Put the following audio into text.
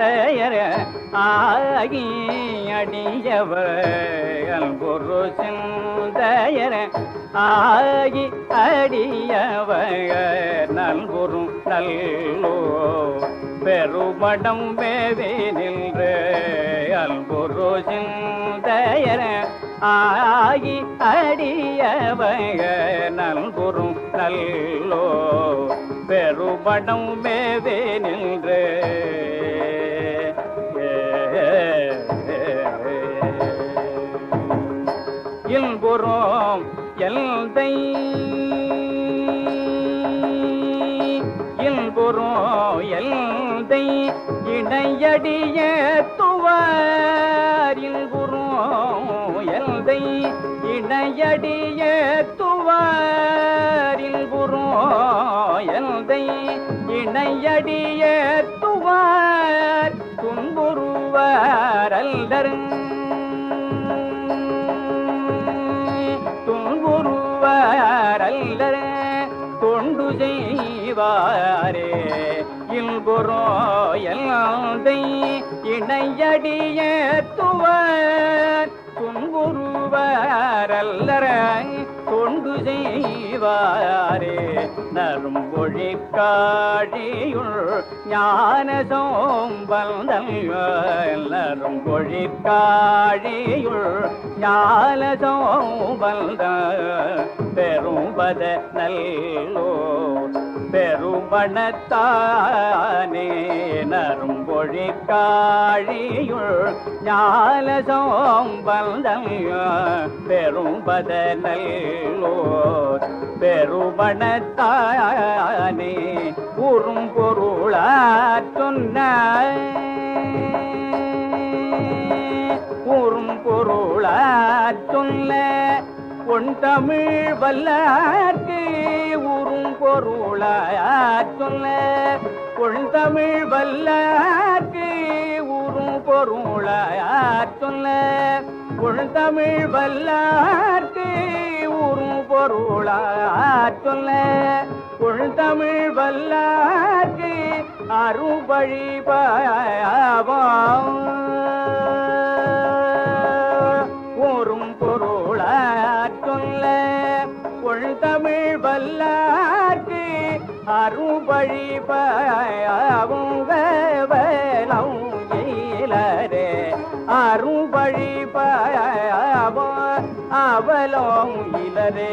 தயர ஆகி அடியவர் அன்புரு சிந்தையர ஆகி அடியவர் நல்குரும் நல்லோ பெருமடம் வேவே நின்று அன்புரு சிந்தையர ஆகி அடியவக நல்குறும் நல்லோ பெருபடம் மேவே நின்று இன்புறோம் எல்தை இன்புறோம் எல்தை இணையடிய துவார் இன்புறோம் எல்தை இணையடிய துவார் இன்புறோம் எல்தை இணையடிய துவார் துன்புருவார் அல்லருங்க செய்வாரே இல்புறோ எல்லாந்தை இணையடிய துவர். துன்புருவாரல்லர தொண்டு செய்வாரே நரும்பொழி காழியுள் ஞான சோம்பந்தல் நரும்பொழி காழியுள் ஞான சோம்பந்த பெரும்பத நல்லோ பெருமணத்தானே நரும்பொழி காழியுள் ஞால சோம்பந்தல் பெரும்பத நல்லோ உறும் பொருளாற்றுன்ன உறும் பொருளாற்றுள்ள பொன்தமிழ் வல்லார்க்கு உறும் பொருளாற் சொல்ல. பொன்தமிழ் வல்லார்க்கு உறும் பொருளாற் சொல்ல. பொன்தமிழ் வல்லார்க்கு உறும் பொருளாற் சொல்ல. பொன்தமிழ் வல்லார்க்கு அருபழி ஊரும் பொன் வல்லார்க்கு அருபழி பவுங்க வேலம் இலரே அருபழி பவ இலரே.